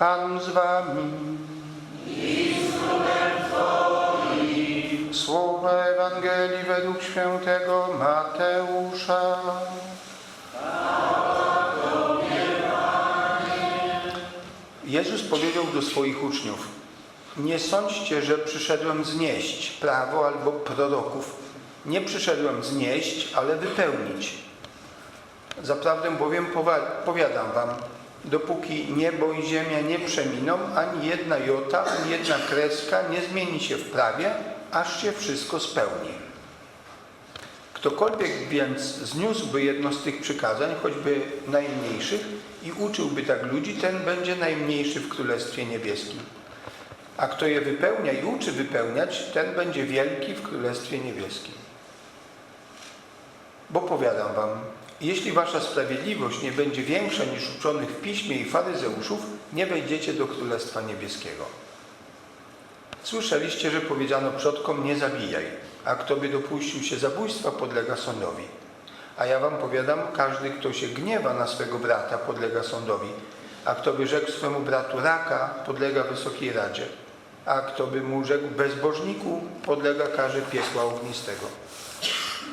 Pan z wami. Słowa Ewangelii według świętego Mateusza. Jezus powiedział do swoich uczniów: Nie sądźcie, że przyszedłem znieść prawo albo proroków. Nie przyszedłem znieść, ale wypełnić. Zaprawdę bowiem powiadam wam, dopóki niebo i ziemia nie przeminą, ani jedna jota, ani jedna kreska nie zmieni się w prawie, aż się wszystko spełni. Ktokolwiek więc zniósłby jedno z tych przykazań, choćby najmniejszych, i uczyłby tak ludzi, ten będzie najmniejszy w Królestwie Niebieskim. A kto je wypełnia i uczy wypełniać, ten będzie wielki w Królestwie Niebieskim. Bo powiadam wam, jeśli wasza sprawiedliwość nie będzie większa niż uczonych w piśmie i faryzeuszów, nie wejdziecie do Królestwa Niebieskiego. Słyszeliście, że powiedziano przodkom nie zabijaj, a kto by dopuścił się zabójstwa, podlega sądowi. A ja wam powiadam, każdy, kto się gniewa na swego brata, podlega sądowi, a kto by rzekł swemu bratu raka, podlega wysokiej radzie, a kto by mu rzekł bezbożniku, podlega karze piekła ognistego.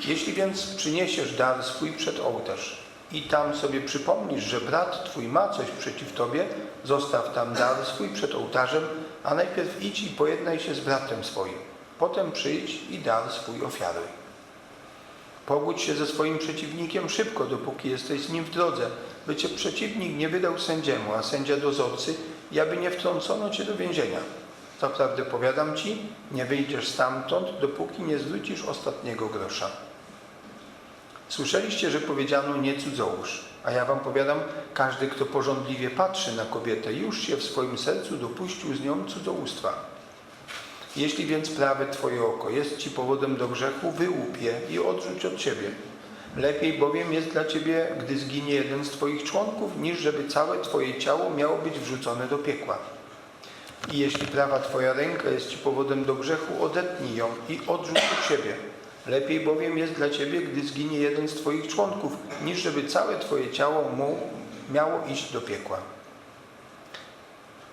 Jeśli więc przyniesiesz dar swój przed ołtarz i tam sobie przypomnisz, że brat twój ma coś przeciw tobie, zostaw tam dar swój przed ołtarzem, a najpierw idź i pojednaj się z bratem swoim. Potem przyjdź i dar swój ofiaruj. Pogódź się ze swoim przeciwnikiem szybko, dopóki jesteś z nim w drodze, by cię przeciwnik nie wydał sędziemu, a sędzia dozorcy, i aby nie wtrącono cię do więzienia. Zaprawdę powiadam ci, nie wyjdziesz stamtąd, dopóki nie zwrócisz ostatniego grosza. Słyszeliście, że powiedziano nie cudzołóż, a ja wam powiadam, każdy, kto porządliwie patrzy na kobietę, już się w swoim sercu dopuścił z nią cudzołóstwa. Jeśli więc prawe twoje oko jest ci powodem do grzechu, wyłup je i odrzuć od siebie. Lepiej bowiem jest dla ciebie, gdy zginie jeden z twoich członków, niż żeby całe twoje ciało miało być wrzucone do piekła. I jeśli prawa twoja ręka jest ci powodem do grzechu, odetnij ją i odrzuć od siebie. Lepiej bowiem jest dla ciebie, gdy zginie jeden z twoich członków, niż żeby całe twoje ciało mu miało iść do piekła.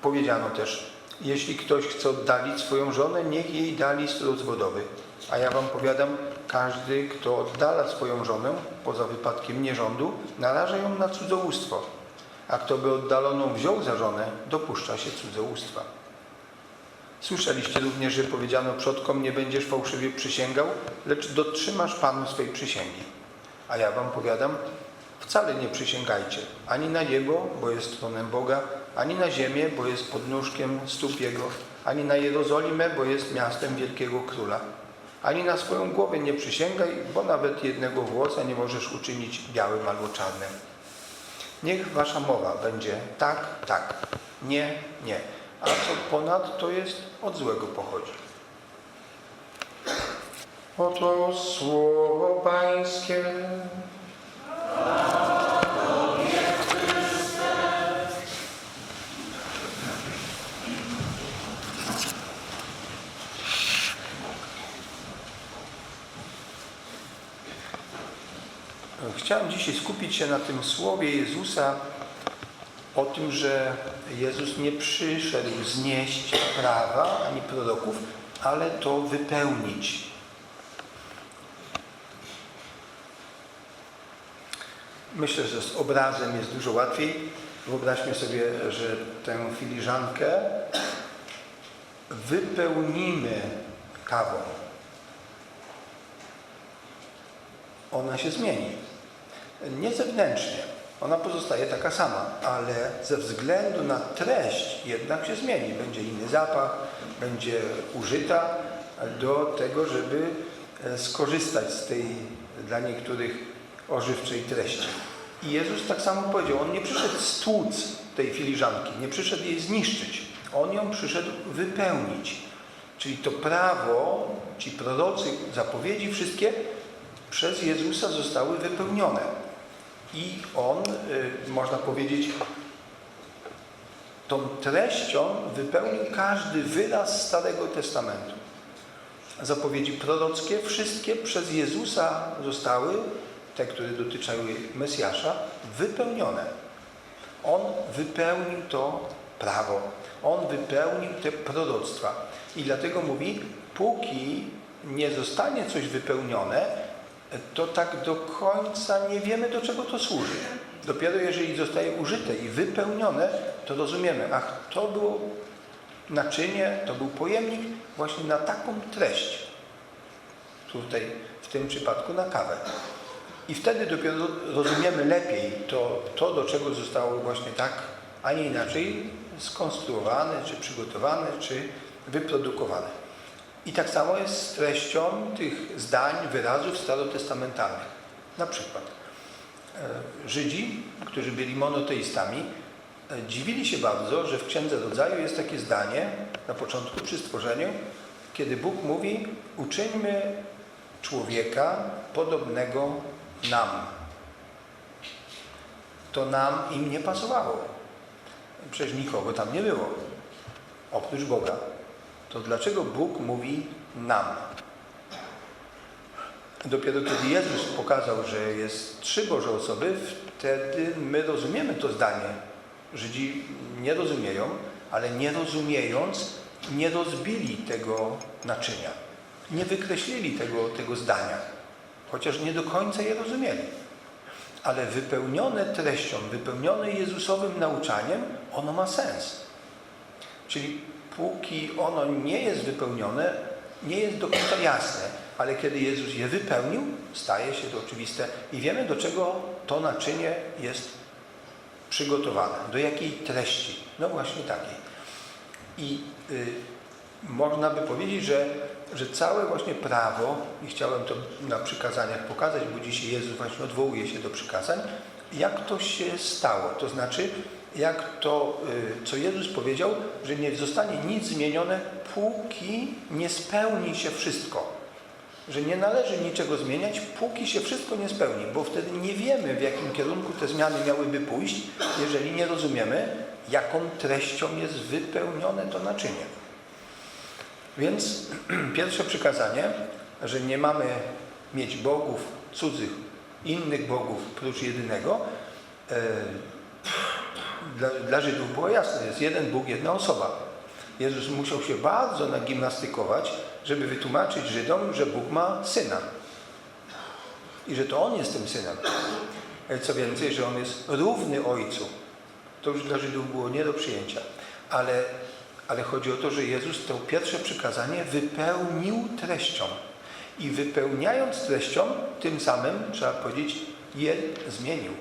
Powiedziano też, jeśli ktoś chce oddalić swoją żonę, niech jej da list rozwodowy. A ja wam powiadam, każdy, kto oddala swoją żonę, poza wypadkiem nierządu, naraża ją na cudzołóstwo. A kto by oddaloną wziął za żonę, dopuszcza się cudzołóstwa. Słyszeliście również, że powiedziano przodkom, nie będziesz fałszywie przysięgał, lecz dotrzymasz Panu swej przysięgi. A ja wam powiadam, wcale nie przysięgajcie, ani na niebo, bo jest tronem Boga, ani na ziemię, bo jest podnóżkiem stóp Jego, ani na Jerozolimę, bo jest miastem wielkiego króla. Ani na swoją głowę nie przysięgaj, bo nawet jednego włosa nie możesz uczynić białym albo czarnym. Niech wasza mowa będzie tak, tak, nie, nie. A co ponad to jest od złego pochodzi. Oto słowo Pańskie. Chciałem dzisiaj skupić się na tym słowie Jezusa o tym, że Jezus nie przyszedł znieść prawa ani proroków, ale to wypełnić. Myślę, że z obrazem jest dużo łatwiej. Wyobraźmy sobie, że tę filiżankę wypełnimy kawą. Ona się zmieni. Nie zewnętrznie, ona pozostaje taka sama, ale ze względu na treść jednak się zmieni. Będzie inny zapach, będzie użyta do tego, żeby e, skorzystać z tej dla niektórych ożywczej treści. I Jezus tak samo powiedział, On nie przyszedł stłuc tej filiżanki, nie przyszedł jej zniszczyć. On ją przyszedł wypełnić. Czyli to prawo, ci prorocy, zapowiedzi wszystkie przez Jezusa zostały wypełnione. I On, y, można powiedzieć, tą treścią wypełnił każdy wyraz Starego Testamentu. Zapowiedzi prorockie wszystkie przez Jezusa zostały, te, które dotyczyły Mesjasza, wypełnione. On wypełnił to prawo. On wypełnił te proroctwa. I dlatego mówi, póki nie zostanie coś wypełnione, to tak do końca nie wiemy, do czego to służy. Dopiero jeżeli zostaje użyte i wypełnione, to rozumiemy, ach, to było naczynie, to był pojemnik właśnie na taką treść. Tutaj w tym przypadku na kawę. I wtedy dopiero rozumiemy lepiej to, to do czego zostało właśnie tak, a nie inaczej skonstruowane, czy przygotowane, czy wyprodukowane. I tak samo jest z treścią tych zdań, wyrazów starotestamentalnych. Na przykład e, Żydzi, którzy byli monoteistami, e, dziwili się bardzo, że w Księdze Rodzaju jest takie zdanie na początku przy stworzeniu, kiedy Bóg mówi: Uczyńmy człowieka podobnego nam. To nam im nie pasowało. Przecież nikogo tam nie było, oprócz Boga. To dlaczego Bóg mówi nam? Dopiero kiedy Jezus pokazał, że jest trzy Boże osoby, wtedy my rozumiemy to zdanie. Żydzi nie rozumieją, ale nie rozumiejąc, nie rozbili tego naczynia. Nie wykreślili tego, tego zdania, chociaż nie do końca je rozumieli. Ale wypełnione treścią, wypełnione Jezusowym nauczaniem, ono ma sens. Czyli póki ono nie jest wypełnione, nie jest do końca jasne, ale kiedy Jezus je wypełnił, staje się to oczywiste i wiemy, do czego to naczynie jest przygotowane, do jakiej treści. No właśnie takiej. I y, można by powiedzieć, że, że całe właśnie prawo, i chciałem to na przykazaniach pokazać, bo dzisiaj Jezus właśnie odwołuje się do przykazań, jak to się stało. To znaczy, jak to, y, co Jezus powiedział, że nie zostanie nic zmienione, póki nie spełni się wszystko. Że nie należy niczego zmieniać, póki się wszystko nie spełni, bo wtedy nie wiemy, w jakim kierunku te zmiany miałyby pójść, jeżeli nie rozumiemy, jaką treścią jest wypełnione to naczynie. Więc pierwsze przykazanie, że nie mamy mieć bogów cudzych, innych bogów prócz jedynego, e, dla, dla Żydów było jasne, jest jeden Bóg, jedna osoba. Jezus musiał się bardzo nagimnastykować, żeby wytłumaczyć Żydom, że Bóg ma syna. I że to On jest tym synem. Co więcej, że On jest równy Ojcu. To już dla Żydów było nie do przyjęcia. Ale, ale chodzi o to, że Jezus to pierwsze przykazanie wypełnił treścią. I wypełniając treścią, tym samym, trzeba powiedzieć, je zmienił.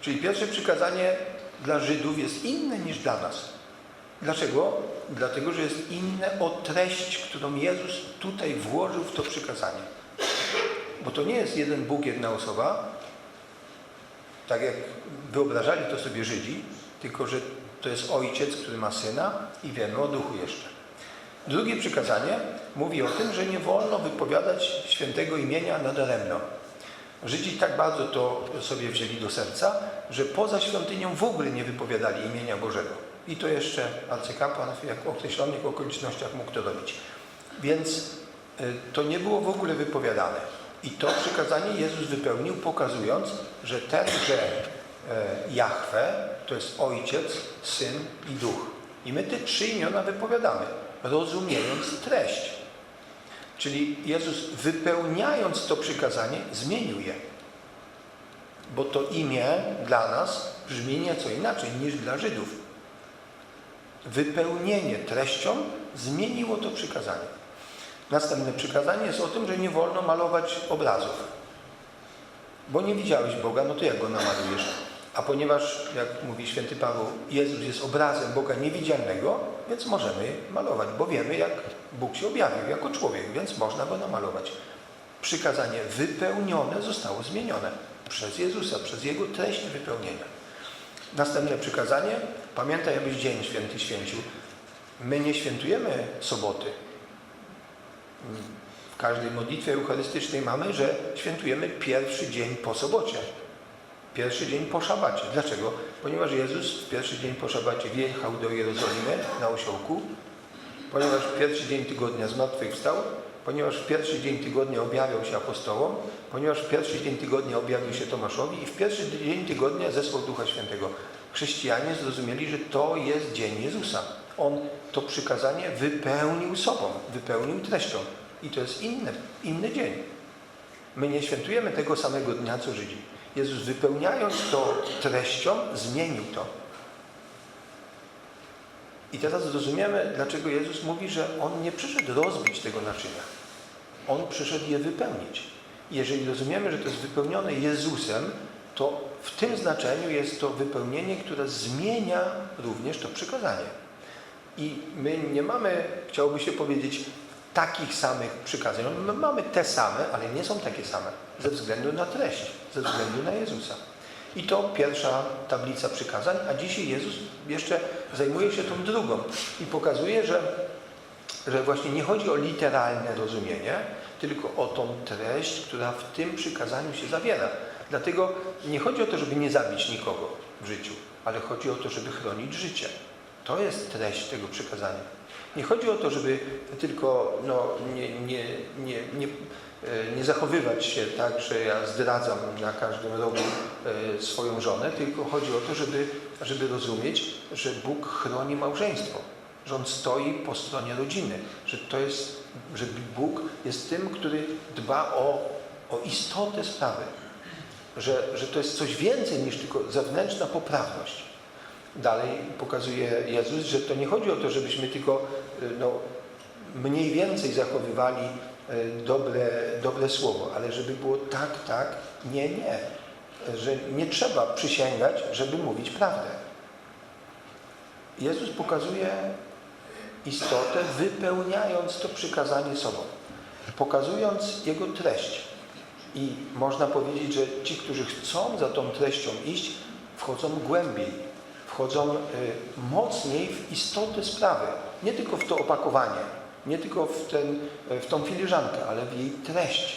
Czyli pierwsze przykazanie dla Żydów jest inne niż dla nas. Dlaczego? Dlatego, że jest inne o treść, którą Jezus tutaj włożył w to przykazanie. Bo to nie jest jeden Bóg, jedna osoba, tak jak wyobrażali to sobie Żydzi, tylko że to jest ojciec, który ma syna i wiemy o duchu jeszcze. Drugie przykazanie mówi o tym, że nie wolno wypowiadać świętego imienia nadaremno. Żydzi tak bardzo to sobie wzięli do serca, że poza świątynią w ogóle nie wypowiadali imienia Bożego. I to jeszcze arcykapłan w określonych okolicznościach mógł to robić. Więc y, to nie było w ogóle wypowiadane. I to przykazanie Jezus wypełnił, pokazując, że tenże Jahwe to jest Ojciec, Syn i Duch. I my te trzy imiona wypowiadamy, rozumiejąc treść. Czyli Jezus wypełniając to przykazanie, zmienił je. Bo to imię dla nas brzmi nieco inaczej niż dla Żydów. Wypełnienie treścią zmieniło to przykazanie. Następne przykazanie jest o tym, że nie wolno malować obrazów. Bo nie widziałeś Boga, no to jak go namalujesz? A ponieważ, jak mówi święty Paweł, Jezus jest obrazem Boga niewidzialnego, więc możemy malować, bo wiemy, jak Bóg się objawił jako człowiek, więc można go namalować. Przykazanie wypełnione zostało zmienione przez Jezusa, przez Jego treść wypełnienia. Następne przykazanie, pamiętaj, abyś dzień święty święcił. My nie świętujemy soboty. W każdej modlitwie eucharystycznej mamy, że świętujemy pierwszy dzień po sobocie. Pierwszy dzień po szabacie. Dlaczego? Ponieważ Jezus w pierwszy dzień po szabacie wjechał do Jerozolimy na osiołku, ponieważ w pierwszy dzień tygodnia zmartwychwstał, ponieważ w pierwszy dzień tygodnia objawiał się apostołom, ponieważ w pierwszy dzień tygodnia objawił się Tomaszowi i w pierwszy dzień tygodnia zesłał Ducha Świętego. chrześcijanie zrozumieli, że to jest dzień Jezusa. On to przykazanie wypełnił sobą, wypełnił treścią. I to jest inny, inny dzień. My nie świętujemy tego samego dnia, co Żydzi. Jezus wypełniając to treścią, zmienił to. I teraz zrozumiemy, dlaczego Jezus mówi, że On nie przyszedł rozbić tego naczynia. On przyszedł je wypełnić. Jeżeli rozumiemy, że to jest wypełnione Jezusem, to w tym znaczeniu jest to wypełnienie, które zmienia również to przykazanie. I my nie mamy, chciałoby się powiedzieć, takich samych przykazań. My mamy te same, ale nie są takie same ze względu na treść, ze względu na Jezusa. I to pierwsza tablica przykazań, a dzisiaj Jezus jeszcze zajmuje się tą drugą i pokazuje, że, że właśnie nie chodzi o literalne rozumienie, tylko o tą treść, która w tym przykazaniu się zawiera. Dlatego nie chodzi o to, żeby nie zabić nikogo w życiu, ale chodzi o to, żeby chronić życie. To jest treść tego przykazania. Nie chodzi o to, żeby tylko no, nie, nie, nie, nie, e, nie zachowywać się tak, że ja zdradzam na każdym rogu e, swoją żonę, tylko chodzi o to, żeby, żeby rozumieć, że Bóg chroni małżeństwo, że On stoi po stronie rodziny, że to jest, że Bóg jest tym, który dba o, o istotę sprawy, że, że to jest coś więcej niż tylko zewnętrzna poprawność. Dalej pokazuje Jezus, że to nie chodzi o to, żebyśmy tylko y, no, mniej więcej zachowywali y, dobre, dobre słowo, ale żeby było tak, tak, nie, nie. Że nie trzeba przysięgać, żeby mówić prawdę. Jezus pokazuje istotę, wypełniając to przykazanie sobą, pokazując jego treść. I można powiedzieć, że ci, którzy chcą za tą treścią iść, wchodzą głębiej, wchodzą y, mocniej w istotę sprawy. Nie tylko w to opakowanie, nie tylko w, ten, w tą filiżankę, ale w jej treść.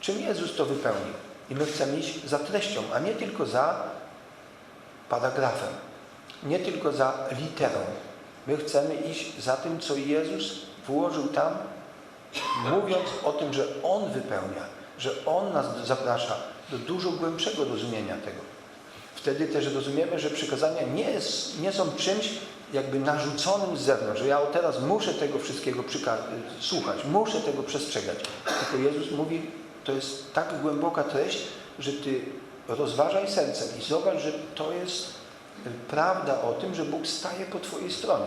Czym Jezus to wypełnił? I my chcemy iść za treścią, a nie tylko za paragrafem, nie tylko za literą. My chcemy iść za tym, co Jezus włożył tam, mówiąc o tym, że On wypełnia, że On nas zaprasza do dużo głębszego rozumienia tego. Wtedy też rozumiemy, że przykazania nie, jest, nie są czymś jakby narzuconym z zewnątrz, że ja teraz muszę tego wszystkiego słuchać, muszę tego przestrzegać. Tylko Jezus mówi, to jest tak głęboka treść, że Ty rozważaj sercem i zobacz, że to jest prawda o tym, że Bóg staje po Twojej stronie.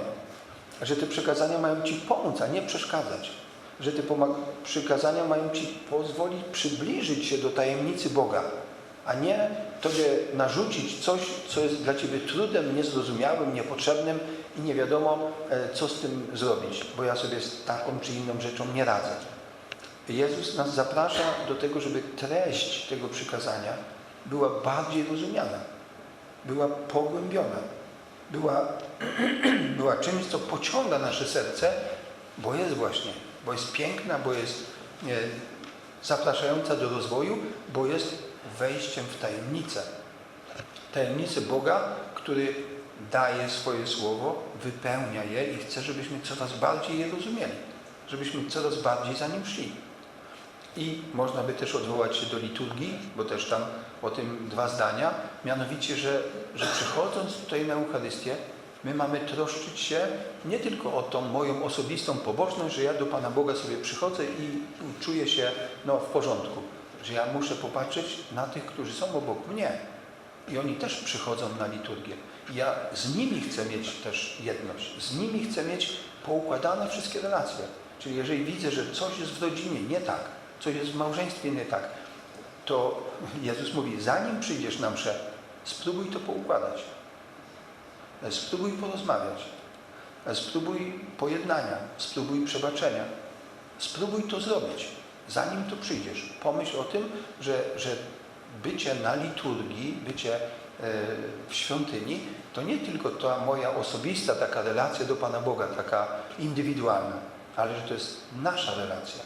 Że te przykazania mają Ci pomóc, a nie przeszkadzać. Że te przykazania mają Ci pozwolić przybliżyć się do tajemnicy Boga, a nie Tobie narzucić coś, co jest dla Ciebie trudem, niezrozumiałym, niepotrzebnym i nie wiadomo, e, co z tym zrobić, bo ja sobie z taką czy inną rzeczą nie radzę. Jezus nas zaprasza do tego, żeby treść tego przykazania była bardziej rozumiana, była pogłębiona, była, była czymś, co pociąga nasze serce, bo jest właśnie, bo jest piękna, bo jest nie, zapraszająca do rozwoju, bo jest wejściem w tajemnicę. Tajemnicę Boga, który daje swoje słowo, wypełnia je i chce, żebyśmy coraz bardziej je rozumieli, żebyśmy coraz bardziej za nim szli. I można by też odwołać się do liturgii, bo też tam o tym dwa zdania, mianowicie, że, że przychodząc tutaj na Eucharystię, my mamy troszczyć się nie tylko o tą moją osobistą pobożność, że ja do Pana Boga sobie przychodzę i czuję się no, w porządku, że ja muszę popatrzeć na tych, którzy są obok mnie. I oni też przychodzą na liturgię. Ja z nimi chcę mieć też jedność. Z nimi chcę mieć poukładane wszystkie relacje. Czyli jeżeli widzę, że coś jest w rodzinie nie tak, coś jest w małżeństwie nie tak, to Jezus mówi, zanim przyjdziesz na mszę, spróbuj to poukładać. Spróbuj porozmawiać. Spróbuj pojednania. Spróbuj przebaczenia. Spróbuj to zrobić zanim tu przyjdziesz, pomyśl o tym, że, że bycie na liturgii, bycie e, w świątyni, to nie tylko ta moja osobista taka relacja do Pana Boga, taka indywidualna, ale że to jest nasza relacja.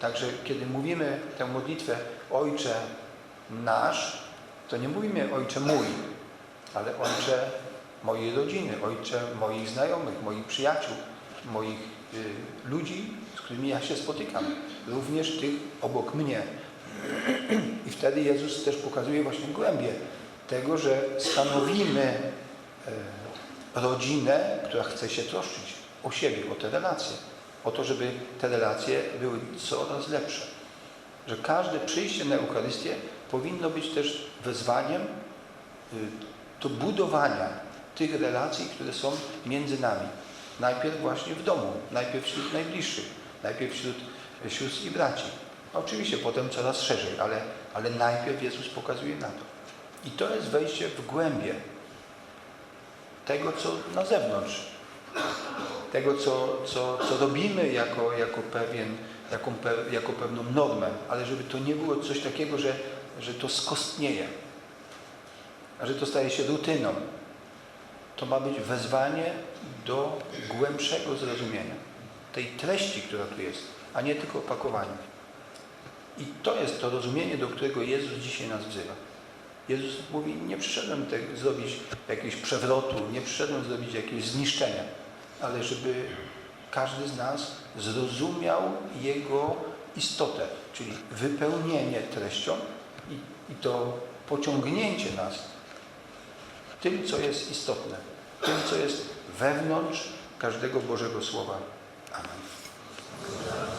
Także kiedy mówimy tę modlitwę Ojcze nasz, to nie mówimy Ojcze mój, ale Ojcze mojej rodziny, Ojcze moich znajomych, moich przyjaciół, moich y, ludzi, którymi ja się spotykam również tych obok mnie. I wtedy Jezus też pokazuje właśnie głębię tego, że stanowimy e, rodzinę, która chce się troszczyć o siebie, o te relacje, o to, żeby te relacje były coraz lepsze. Że każde przyjście na Eucharystię powinno być też wezwaniem y, do budowania tych relacji, które są między nami. Najpierw właśnie w domu, najpierw wśród najbliższych, najpierw wśród sióstr i braci. Oczywiście potem coraz szerzej, ale, ale najpierw Jezus pokazuje na to. I to jest wejście w głębie tego, co na zewnątrz. Tego, co, co, co robimy jako, jako, pewien, jaką, pe- jako pewną normę, ale żeby to nie było coś takiego, że, że to skostnieje, a że to staje się rutyną. To ma być wezwanie do głębszego zrozumienia tej treści, która tu jest, a nie tylko opakowania. I to jest to rozumienie, do którego Jezus dzisiaj nas wzywa. Jezus mówi, nie przyszedłem te, zrobić jakiegoś przewrotu, nie przyszedłem zrobić jakiegoś zniszczenia, ale żeby każdy z nas zrozumiał Jego istotę, czyli wypełnienie treścią i, i to pociągnięcie nas tym, co jest istotne, tym, co jest wewnątrz każdego Bożego Słowa. Amen.